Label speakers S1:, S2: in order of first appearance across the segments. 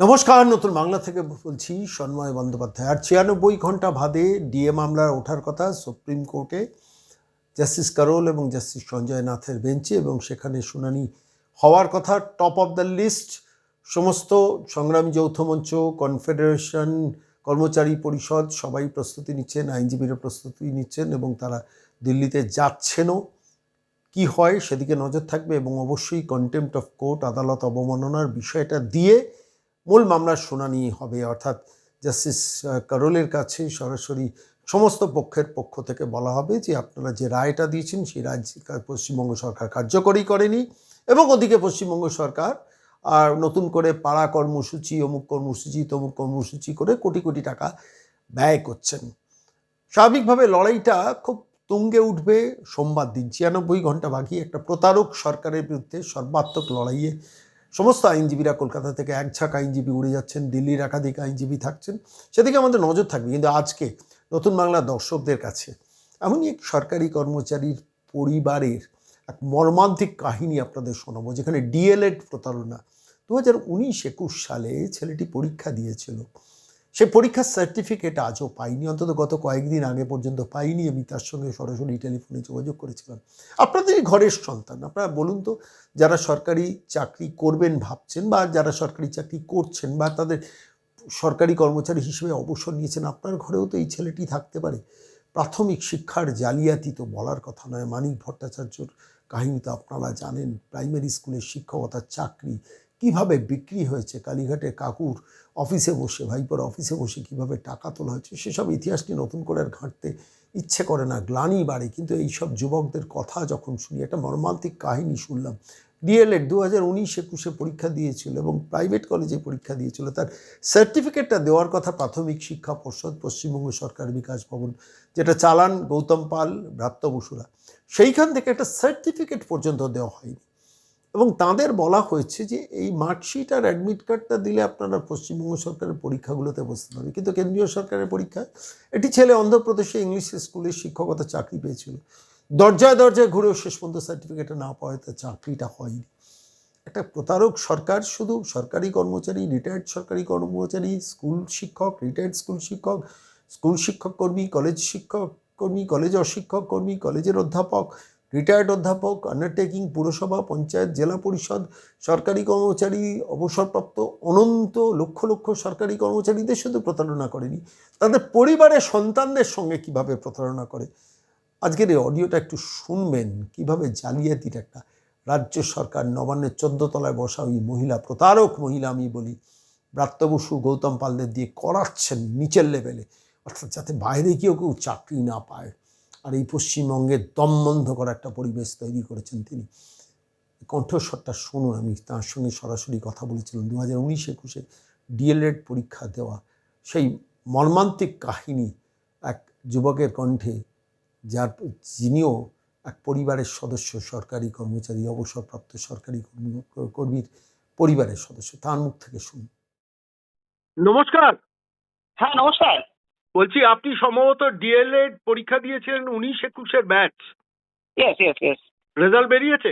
S1: নমস্কার, নতুন বাংলা থেকে বলছি সন্ময় বন্দ্যোপাধ্যায়। আর ছিয়ানব্বই ঘণ্টা বাদে ডিএ মামলার ওঠার কথা সুপ্রিম কোর্টে জাস্টিস কারোল এবং জাস্টিস সঞ্জয় নাথের বেঞ্চে এবং সেখানে শুনানি হওয়ার কথা, টপ অফ দ্য লিস্ট, সমস্ত সংগ্রামী যৌথ মঞ্চ, কনফেডারেশন, কর্মচারী পরিষদ, সবাই প্রস্তুতি নিচ্ছেন, আইনজীবীরা প্রস্তুতি নিচ্ছেন এবং তারা দিল্লিতে যাচ্ছেনও। কি হয় সেদিকে নজর থাকবে এবং অবশ্যই কন্টেম্পট অফ কোর্ট আদালত অবমাননার বিষয়টা দিয়ে মূল মামলার শুনানি হবে, অর্থাৎ জাস্টিস কারোলের কাছে সরাসরি সমস্ত পক্ষের পক্ষ থেকে বলা হবে যে আপনারা যে রায়টা দিয়েছেন, সেই রায় পশ্চিমবঙ্গ সরকার কার্যকরী করেনি এবং ওদিকে পশ্চিমবঙ্গ সরকার আর নতুন করে পাড়া কর্মসূচি, অমুক কর্মসূচি, তমুক কর্মসূচি করে কোটি কোটি টাকা ব্যয় করছেন। স্বাভাবিকভাবে লড়াইটা খুব তুঙ্গে উঠবে সোমবার দিন, ছিয়ানব্বই ঘণ্টা বাকি, একটা প্রতারক সরকারের বিরুদ্ধে সর্বাত্মক লড়াইয়ে সমস্ত আইনজীবীরা কলকাতা থেকে এক ঝাঁক আইনজীবী উড়ে যাচ্ছেন, দিল্লির একাধিক আইনজীবী থাকছেন। সেদিকে আমাদের নজর থাকবে। কিন্তু আজকে নতুন বাংলা দর্শকদের কাছে এমনই এক সরকারি কর্মচারীর পরিবারের এক মর্মান্তিক কাহিনী আপনাদের শোনাবো, যেখানে ডিএলএড প্রতারণা। দু হাজার উনিশ একুশ সালে ছেলেটি পরীক্ষা দিয়েছিল। সে পরীক্ষার সার্টিফিকেট আজও পাইনি, অন্তত গত কয়েকদিন আগে পর্যন্ত পাইনি। আমি তার সঙ্গে সরাসরি টেলিফোনে যোগাযোগ করেছিলাম। আপনাদেরই ঘরের সন্তান, আপনারা বলুন তো, যারা সরকারি চাকরি করবেন ভাবছেন বা যারা সরকারি চাকরি করছেন বা তাদের সরকারি কর্মচারী হিসেবে অবসর নিয়েছেন, আপনার ঘরেও তো এই ছেলেটি থাকতে পারে। প্রাথমিক শিক্ষার জালিয়াতি তো বলার কথা নয়। মানিক ভট্টাচার্যর কাহিনী তো আপনারা জানেন। প্রাইমারি স্কুলের শিক্ষকতার চাকরি কীভাবে বিক্রি হয়েছে? কালীঘাটে কাকুর অফিসে বসে, ভাইপোর অফিসে বসে কীভাবে টাকা তোলা হয়েছে? সেসব ইতিহাসটি নতুন করে আর ঘাঁটতে ইচ্ছে করে না, গ্লানি বাড়ে। কিন্তু এইসব যুবকদের কথা যখন শুনি, একটা মর্মান্তিক কাহিনী শুনলাম। ডিএলএড দু হাজার উনিশ একুশে পরীক্ষা দিয়েছিল এবং প্রাইভেট কলেজে পরীক্ষা দিয়েছিল। তার সার্টিফিকেটটা দেওয়ার কথা প্রাথমিক শিক্ষা পর্ষদ, পশ্চিমবঙ্গ সরকার বিকাশ ভবন, যেটা চালান গৌতম পাল ব্রাত্য বসুরা। সেইখান থেকে একটা সার্টিফিকেট পর্যন্ত দেওয়া হয়নি। এবং তাদের বলা হয়েছে যে এই মার্কশিট আর অ্যাডমিট কার্ডটা দিলে আপনারা পশ্চিমবঙ্গ সরকারের পরীক্ষাগুলোতে বসতে পারবে কিন্তু কেন্দ্রীয় সরকারের পরীক্ষায় এটি ছেলে অন্ধ্রপ্রদেশে ইংলিশ স্কুলে শিক্ষকতা চাকরি পেয়েছিল। দরজায় দরজায় ঘুরেও শেষ পর্যন্ত সার্টিফিকেটটা না পাওয়ায় তার চাকরিটা হয়নি। একটা প্রতারক সরকার শুধু সরকারি কর্মচারী রিটায়ার্ড সরকারি কর্মচারী স্কুল শিক্ষক রিটায়ার্ড স্কুল শিক্ষক স্কুল শিক্ষক কর্মী কলেজ শিক্ষক কর্মী কলেজ অশিক্ষক কর্মী কলেজের অধ্যাপক রিটায়ার্ড অধ্যাপক আন্ডারটেকিং পুরসভা, পঞ্চায়েত, জেলা পরিষদ, সরকারি কর্মচারী, অবসরপ্রাপ্ত, অনন্ত লক্ষ লক্ষ সরকারি কর্মচারীদের শুধু প্রতারণা করেনি, তাদের পরিবারের সন্তানদের সঙ্গে কীভাবে প্রতারণা করে? আজকের এই অডিওটা একটু শুনবেন, কীভাবে জালিয়াতির একটা রাজ্য সরকার নবান্নের তলায় বসা ওই মহিলা প্রতারক মহিলা আমি বলি, ব্রাত্য বসু, গৌতম পালদের দিয়ে করাচ্ছেন নিচের লেভেলে অর্থাৎ যাতে বাইরে কেউ কেউ চাকরি না পায়। আর এই পশ্চিমবঙ্গে দম বন্ধ করা একটা পরিবেশ তৈরি করেছেন তিনি। কণ্ঠস্বরটা শুনুন আমি তার সঙ্গে সরাসরি কথা বলেছিলাম। দু হাজার উনিশ একুশে ডিএলএড পরীক্ষা দেওয়া সেই মর্মান্তিক কাহিনী এক যুবকের কণ্ঠে যার যিনিও এক পরিবারের সদস্য সরকারি কর্মচারী অবসরপ্রাপ্ত সরকারি কর্মী- কর্মীর পরিবারের সদস্য তার মুখ থেকে শুনুন।
S2: নমস্কার।
S3: হ্যাঁ নমস্কার।
S2: বলছি আপনি সম্ভবত ডিএলএড পরীক্ষা দিয়েছিলেন উনিশ একুশের batch
S3: yes yes yes
S2: result বেরিয়েছে?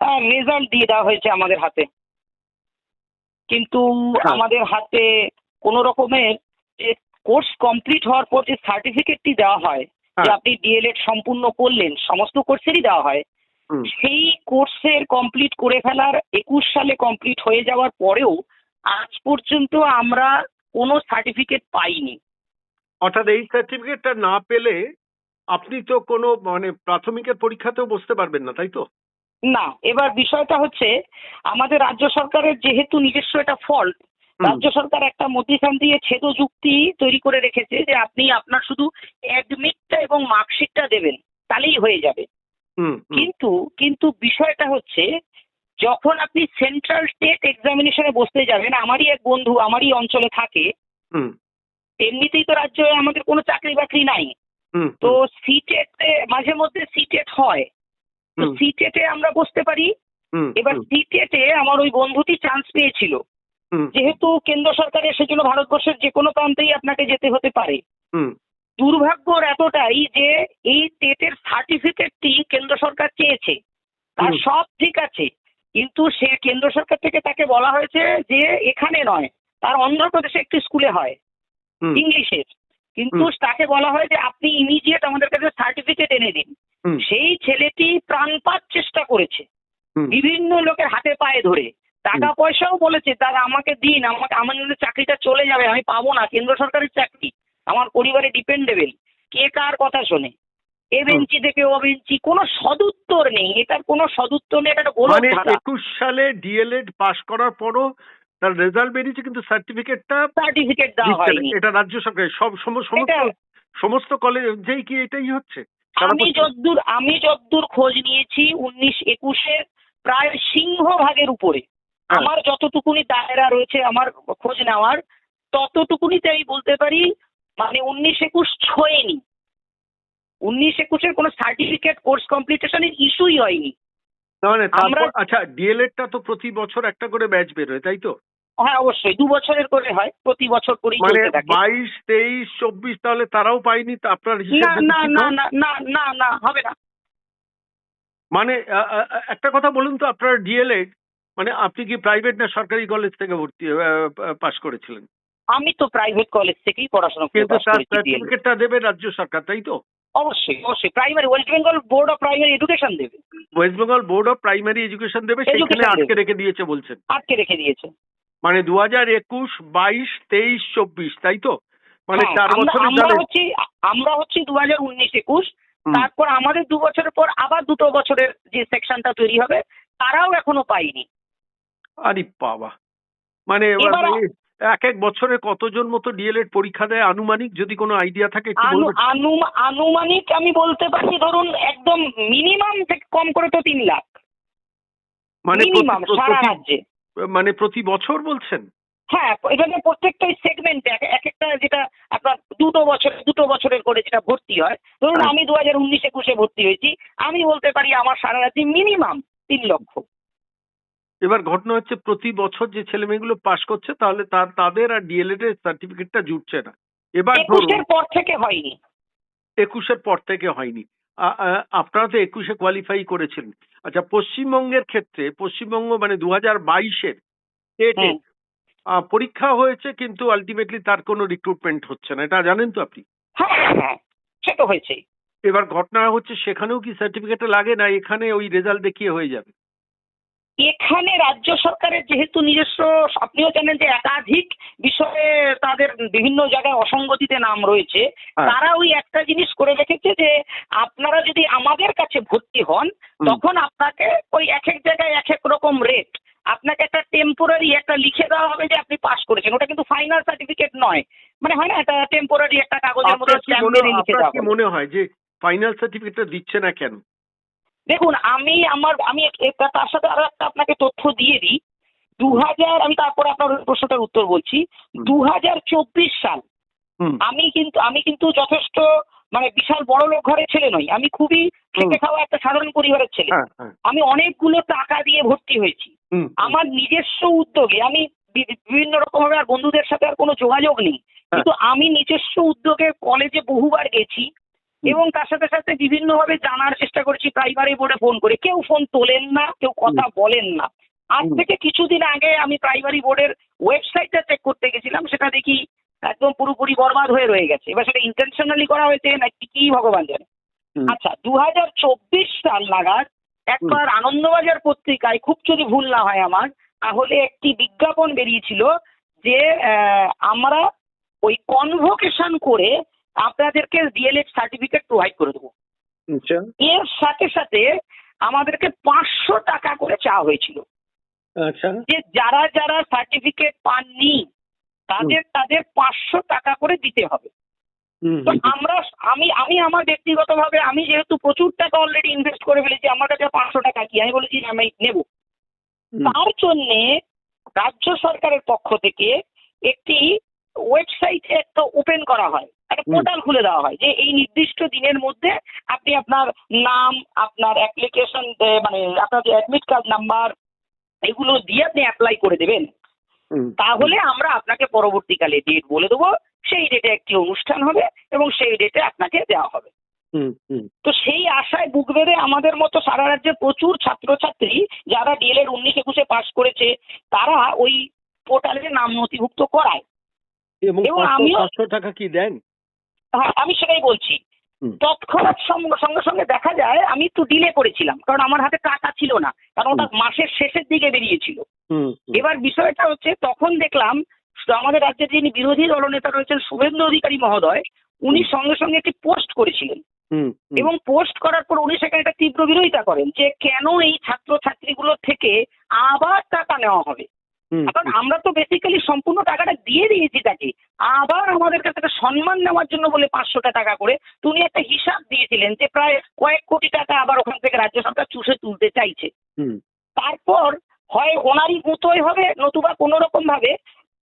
S3: হ্যাঁ রেজাল্ট দিয়ে দেওয়া হয়েছে আমাদের হাতে। কিন্তু
S2: হ্যাঁ।
S3: আমাদের হাতে কোনো রকমের কোর্স কমপ্লিট হওয়ার পর যে সার্টিফিকেটটি দেওয়া হয় যে
S2: হ্যাঁ।
S3: আপনি ডিএলএড সম্পূর্ণ করলেন সমস্ত কোর্সেরই দেওয়া হয় সেই কোর্সের কমপ্লিট করে ফেলার একুশ সালে কমপ্লিট হয়ে যাওয়ার পরেও আজ পর্যন্ত আমরা কোনো সার্টিফিকেট পাইনি।
S2: অর্থাৎ এই সার্টিফিকেটটা না পেলে আপনি তো কোনো মানে প্রাথমিকের পরীক্ষাতেও বসতে পারবেন না তাই তো?
S3: না এবার বিষয়টা হচ্ছে আমাদের রাজ্য সরকারের যেহেতু নিজস্ব এটা ফল্ট রাজ্য সরকার একটা মধ্যিখান দিয়ে ছেদ যুক্তি তৈরি করে রেখেছে যে আপনি আপনার শুধু অ্যাডমিটটা এবং মার্কশিটটা দেবেন তাহলেই হয়ে যাবে। কিন্তু কিন্তু বিষয়টা হচ্ছে যখন আপনি সেন্ট্রাল স্টেট এক্সামিনেশনে বসতে যাবেন আমারই এক বন্ধু আমারই অঞ্চলে থাকে এমনিতেই তো রাজ্যে আমাদের কোনো চাকরি বাকরি নাই। তো সিটেট মাঝে মধ্যে সিটেট হয়। তো সিটেটে আমরা বসতে পারি। এবার সিটেটে আমার ওই বন্ধুটি চান্স পেয়েছিল। যেহেতু কেন্দ্র সরকারের সেজন্য ভারতবর্ষের যে কোনো প্রান্তেই আপনাকে যেতে হতে পারে।
S2: হুম,
S3: দুর্ভাগ্যর এতটাই যে এই টেটের সার্টিফিকেটটি কেন্দ্র সরকার চেয়েছে। তার সব ঠিক আছে। কিন্তু সে কেন্দ্র সরকার থেকে তাকে বলা হয়েছে যে এখানে নয় তার অন্ধ্রপ্রদেশে একটি স্কুলে হয়। ইংলিশের কিন্তু তাকে বলা হয় যে আপনি ইমিডিয়েট আমাদের কাছে সার্টিফিকেট এনে দিন। সেই ছেলেটি প্রাণপাত চেষ্টা করেছে। বিভিন্ন লোকের হাতে পায়ে ধরে। টাকা পয়সাও বলেছে দাদা আমাকে দিন। আমাকে আমার চাকরিটা চলে যাবে আমি পাবো না। কেন্দ্র সরকারের চাকরি। আমার পরিবারে ডিপেন্ডেবল কে কার কথা শোনে? এ বেঞ্চি থেকে ও বেঞ্চি কোনো সদুত্তর নেই। এটার কোনো সদুত্তর নেই এটা একটা
S2: মানে সালে ডিএলএড পাশ করার পরও তার রেজাল্ট বেরিয়েছে কিন্তু সার্টিফিকেটটা
S3: সার্টিফিকেট দেওয়া হয়নি।
S2: এটা রাজ্য সরকার সব সম- সমস্ত সমস্ত কলেজেই কি এটাই হচ্ছে।
S3: আমি? যদ্দূর আমি যদ্দূর খোঁজ নিয়েছি উনিশ একুশের প্রায় সিংহভাগের উপরে।
S2: হ্যাঁ।
S3: আমার যতটুকুনি দায়রা রয়েছে আমার খোঁজ নেওয়ার ততটুকুনিতে আমি বলতে পারি মানে উনিশ একুশ ছোঁয়নি। উনিশ একুশের কোনো সার্টিফিকেট কোর্স কমপ্লিটেশনের ইস্যুই হয়নি।
S2: মানে আচ্ছা ডিএলএডটা তো প্রতি বছর একটা করে ব্যাচ বেরোয় তাই তো?
S3: হ্যাঁ অবশ্যই। দু বছরের করে হয় প্রতি বছর করেই
S2: মানে বাইশ তেইশ চব্বিশ তাহলে তারাও পায়নি আপনার
S3: না না না না না না না হবে না।
S2: মানে একটা কথা বলুন তো আপনার ডিএলএড মানে আপনি কি প্রাইভেট না সরকারি কলেজ থেকে ভর্তি পাশ করেছিলেন?
S3: আমি তো প্রাইভেট কলেজ থেকেই পড়াশোনা
S2: কিন্তু সার্টিফিকেটটা দেবে রাজ্য সরকার তাই তো?
S3: অবশ্যই অবশ্যই। Primary West Bengal board of primary education দেবে।
S2: West Bengal board of primary education দেবে সেখানে আটকে রেখে দিয়েছে বলছেন।
S3: আটকে রেখে দিয়েছে।
S2: মানে দু হাজার একুশ বাইশ তেইশ চব্বিশ তাই তো? মানে
S3: হ্যাঁ,
S2: চার
S3: আমরা
S2: বছরের
S3: আমরা হচ্ছি আমরা হচ্ছি দু হাজার উনিশ একুশ। তারপর আমাদের দু বছরের পর আবার দুটো বছরের যে সেকশনটা তৈরি হবে তারাও এখনও পাইনি
S2: আরে বাবা। মানে এক এক বছরে কতজন মতো ডিএলএড পরীক্ষা দেয়? আনুমানিক যদি কোনো আইডিয়া থাকে
S3: আনুমানিক আমি বলতে পারি ধরুন একদম মিনিমাম থেকে কম করে তো তিন লাখ।
S2: মানে
S3: মিনিমাম সারা রাজ্যে।
S2: মানে প্রতি বছর বলছেন?
S3: হ্যাঁ এখানে প্রত্যেকটাই সেগমেন্টে এক একটা যেটা আপনার দুটো বছর দুটো বছরের করে যেটা ভর্তি হয় ধরুন
S2: হ্যাঁ।
S3: আমি দু হাজার উনিশ একুশে ভর্তি হয়েছি আমি বলতে পারি আমার সারা রাজ্যে মিনিমাম তিন লক্ষ।
S2: এবার ঘটনা হচ্ছে প্রতি বছর যে ছেলে মেয়েগুলো পাশ করছে তাহলে তার তাদের আর ডিএলএড এর সার্টিফিকেটটা জুটছে না। এবার
S3: একুশের পর থেকে হয়নি।
S2: একুশের পর থেকে হয়নি। আপনারা তো একুশে কোয়ালিফাই করেছিলেন। আচ্ছা পশ্চিমবঙ্গের ক্ষেত্রে পশ্চিমবঙ্গ মানে দু হাজার বাইশের পরীক্ষা হয়েছে কিন্তু আলটিমেটলি তার কোনো রিক্রুটমেন্ট হচ্ছে না। এটা জানেন তো আপনি?
S3: হ্যাঁ হ্যাঁ, হ্যাঁ সে তো হয়েছে
S2: এবার ঘটনা হচ্ছে সেখানেও কি সার্টিফিকেট লাগে না? এখানে ওই রেজাল্ট দেখিয়ে হয়ে যাবে।
S3: এখানে রাজ্য সরকারের যেহেতু নিজস্ব আপনিও জানেন যে একাধিক বিষয়ে তাদের বিভিন্ন জায়গায় অসঙ্গতিতে নাম রয়েছে
S2: হ্যাঁ।
S3: তারা ওই একটা জিনিস করে রেখেছে যে আপনারা যদি আমাদের কাছে ভর্তি হন তখন আপনাকে ওই এক এক জায়গায় এক এক রকম রেট আপনাকে একটা টেম্পোরারি একটা লিখে দেওয়া হবে যে আপনি পাস করেছেন। ওটা কিন্তু ফাইনাল সার্টিফিকেট নয়। মানে হয় না একটা টেম্পোরারি একটা কাগজের মধ্যে লিখে দেওয়া
S2: মনে হয় যে ফাইনাল সার্টিফিকেটটা দিচ্ছে না কেন?
S3: দেখুন আমি আমার আমি তার সাথে আরও একটা আপনাকে তথ্য দিয়ে দিই। দু হাজার আমি তারপরে আপনার প্রশ্নটার উত্তর বলছি। দু হাজার চব্বিশ সাল আমি কিন্তু আমি কিন্তু যথেষ্ট মানে বিশাল বড় লোক ঘরের ছেলে নই। আমি খুবই খেটে খাওয়া একটা সাধারণ পরিবারের ছেলে।
S2: হ্যাঁ হ্যাঁ।
S3: আমি অনেকগুলো টাকা দিয়ে ভর্তি হয়েছি। আমার নিজস্ব উদ্যোগে আমি বিভিন্ন রকম ভাবে আর বন্ধুদের সাথে আর কোনো যোগাযোগ নেই। কিন্তু আমি নিজস্ব উদ্যোগে কলেজে বহুবার গেছি। এবং তার সাথে সাথে বিভিন্ন ভাবে জানার চেষ্টা করেছি প্রাইমারি বোর্ডে ফোন করে। কেউ ফোন তোলেন না কেউ কথা বলেন না। আজ থেকে কিছুদিন আগে আমি প্রাইমারি বোর্ডের ওয়েবসাইটটা চেক করতে গেছিলাম সেটা দেখি একদম পুরোপুরি বরবাদ হয়ে রয়ে গেছে। এবার সেটা ইন্টেনশনালি করা হয়েছে নাকি কি ভগবান জানে। আচ্ছা দু হাজার চব্বিশ সাল নাগাদ একবার আনন্দবাজার পত্রিকায় খুব যদি ভুল না হয় আমার তাহলে একটি বিজ্ঞাপন বেরিয়েছিল যে আমরা ওই কনভোকেশন করে আপনাদেরকে ডিএলএড সার্টিফিকেট প্রোভাইড করে দেবো।
S2: আচ্ছা।
S3: এর সাথে সাথে আমাদেরকে পাঁচশো টাকা করে চাওয়া হয়েছিল।
S2: আচ্ছা।
S3: যে যারা যারা সার্টিফিকেট পাননি তাদের তাদের পাঁচশো টাকা করে দিতে হবে। তো আমরা আমি আমি আমার ব্যক্তিগতভাবে আমি যেহেতু প্রচুর টাকা অলরেডি ইনভেস্ট করে ফেলেছি আমার কাছে পাঁচশো টাকা কি? আমি বলেছি আমি নেব। তার জন্যে রাজ্য সরকারের পক্ষ থেকে একটি ওয়েবসাইট একটা ওপেন করা হয়। একটা পোর্টাল খুলে দেওয়া হয় যে এই নির্দিষ্ট দিনের মধ্যে আপনি আপনার নাম আপনার অ্যাপ্লিকেশন মানে আপনার যে অ্যাডমিট কার্ড নাম্বার এগুলো দিয়ে আপনি অ্যাপ্লাই করে দেবেন। তাহলে আমরা আপনাকে পরবর্তীকালে ডেট বলে দেবো সেই ডেটে একটি অনুষ্ঠান হবে এবং সেই ডেটে আপনাকে দেওয়া হবে।
S2: হুম হুম।
S3: তো সেই আশায় বুক বেঁধে আমাদের মতো সারা রাজ্যে প্রচুর ছাত্রছাত্রী যারা ডিএলএড উনিশ একুশে পাশ করেছে তারা ওই পোর্টালে নাম নথিভুক্ত করায়।
S2: এবং
S3: আমিও-
S2: পাঁচশো টাকা কি দেন?
S3: হ্যাঁ আমি সেটাই বলছি। তৎক্ষণাৎ সঙ্গে সঙ্গে দেখা যায় আমি একটু ডিলে করেছিলাম কারণ আমার হাতে টাকা ছিল না কারণ ওটা মাসের শেষের দিকে বেরিয়েছিল। এবার বিষয়টা হচ্ছে তখন দেখলাম আমাদের রাজ্যের যিনি বিরোধী দলনেতা রয়েছেন শুভেন্দু অধিকারী মহোদয় উনি সঙ্গে সঙ্গে একটি পোস্ট করেছিলেন। এবং পোস্ট করার পর উনি সেখানে একটা তীব্র বিরোধিতা করেন যে কেন এই ছাত্র ছাত্রীগুলোর থেকে আবার টাকা নেওয়া হবে? কারণ আমরা তো বেসিক্যালি সম্পূর্ণ টাকাটা দিয়ে দিয়েছি তাকে। আবার আমাদের কাছে সম্মান নেওয়ার জন্য বলে পাঁচশোটা টাকা করে তো উনি একটা হিসাব দিয়েছিলেন যে প্রায় কয়েক কোটি টাকা আবার ওখান থেকে রাজ্য সরকার চুষে তুলতে চাইছে। তারপর হয় ওনারই গুঁতোই হবে নতুবা কোনো রকম ভাবে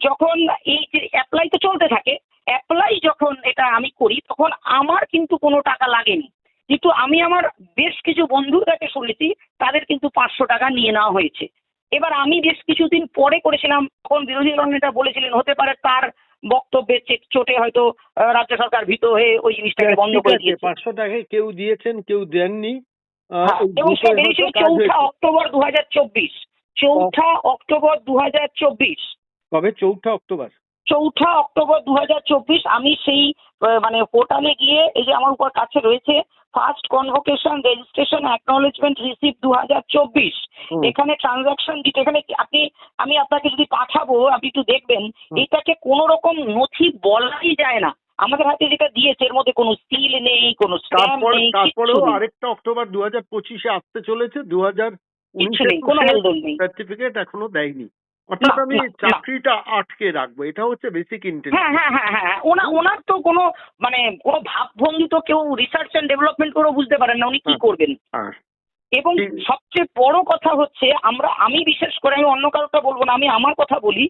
S3: যখন এই যে অ্যাপ্লাই তো চলতে থাকে অ্যাপ্লাই যখন এটা আমি করি তখন আমার কিন্তু কোনো টাকা লাগেনি। কিন্তু আমি আমার বেশ কিছু বন্ধুর কাছে শুনেছি তাদের কিন্তু পাঁচশো টাকা নিয়ে নেওয়া হয়েছে। এবার আমি বেশ কিছুদিন পরে করেছিলাম তখন বিরোধী দল নেতা বলেছিলেন হতে পারে তার বক্তব্যের চোটে হয়তো রাজ্য সরকার ভীত হয়ে ওই জিনিসটাকে বন্ধ করে দিয়েছে।
S2: পাঁচশো টাকায় কেউ দিয়েছেন কেউ দেননি।
S3: হ্যাঁ, এবং সে বেরিয়েছিল চৌঠা অক্টোবর দু হাজার চব্বিশ। চৌঠা অক্টোবর দু হাজার চব্বিশ।
S2: কবে? চৌঠা অক্টোবর।
S3: চৌঠা অক্টোবর দু হাজার চব্বিশ আমি সেই মানে পোর্টালে গিয়ে এই যে আমার উপর কাছে রয়েছে first convocation registration acknowledgement receive দু হাজার চব্বিশ এখানে ট্রানজাকশন ডিটেল এখানে আপনি আমি আপনাকে যদি পাঠাবো আপনি একটু দেখবেন এটাকে কোনো রকম নথি বলাই যায় না। আমাদের হাতে যেটা দিয়েছে এর মধ্যে কোনো সিল নেই কোনো স্ট্যাম্প নেই
S2: তারপরেও আরেকটা অক্টোবর দু হাজার পঁচিশে আসতে চলেছে দু হাজার
S3: নেই কোনো
S2: সার্টিফিকেট এখনও দেয়নি। অর্থাৎ আমি। চাকরিটা আটকে রাখব এটা হচ্ছে বেসিক ইন্টেন্ট
S3: হ্যাঁ হ্যাঁ হ্যাঁ হ্যাঁ হ্যাঁ। ওনা ওনার তো কোনো মানে কোনো ভাবভঙ্গি তো কেউ রিসার্চ অ্যান্ড ডেভেলপমেন্ট করেও বুঝতে পারেন না উনি কি করবেন এবং সবচেয়ে বড় কথা হচ্ছে আমরা আমি বিশেষ করে আমি অন্য কারোটা বলব না আমি আমার কথা বলি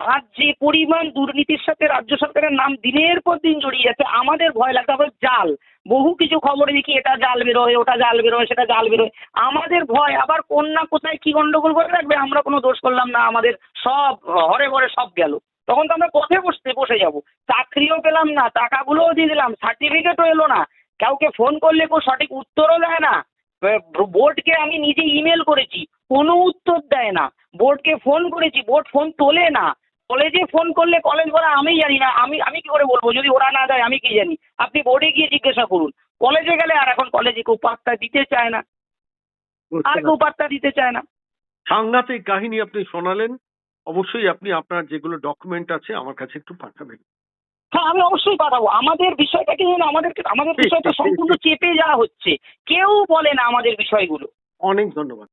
S3: আর যে পরিমাণ দুর্নীতির সাথে রাজ্য সরকারের নাম দিনের পর দিন জড়িয়ে যাচ্ছে আমাদের ভয় লাগে আবার জাল। বহু কিছু খবরে দেখি, এটা জাল বেরোয়, ওটা জাল বেরোয়, সেটা জাল বেরোয়। আমাদের ভয়, আবার কোন না কোথায় কি গন্ডগোল করে রাখবে, আমরা কোনো দোষ করলাম না, আমাদের সব হরে ভরে সব গেল। তখন তো আমরা পথে বসতে, বসে যাব। চাকরিও পেলাম না, টাকাগুলোও দিয়ে দিলাম সার্টিফিকেটও এলো না। কাউকে ফোন করলে কেউ সঠিক উত্তরও দেয় না। বোর্ডকে আমি নিজে ইমেল করেছি, কোনো উত্তর দেয় না। বোর্ডকে ফোন করেছি, বোর্ড ফোন তোলে না। কলেজে ফোন করলে কলেজ বলে আমি জানি না আমি আমি কি করে বলব? যদি ওরা না দেয় আমি কি জানি? আপনি বোর্ডে গিয়ে জিজ্ঞাসা করুন। কলেজে গেলে আর এখন কলেজে কেউ পাত্তা দিতে চায় না। আর কেউ পাত্তা দিতে চায় না।
S2: সাংঘাতিক কাহিনী আপনি শোনালেন। অবশ্যই আপনি আপনার যেগুলো ডকুমেন্ট আছে আমার কাছে একটু পাঠাবেন।
S3: হ্যাঁ আমি অবশ্যই পাঠাবো। আমাদের বিষয়টাকে যেন আমাদেরকে আমাদের বিষয়টা সম্পূর্ণ চেপে যাওয়া হচ্ছে। কেউ বলে না আমাদের বিষয়গুলো।
S2: অনেক ধন্যবাদ।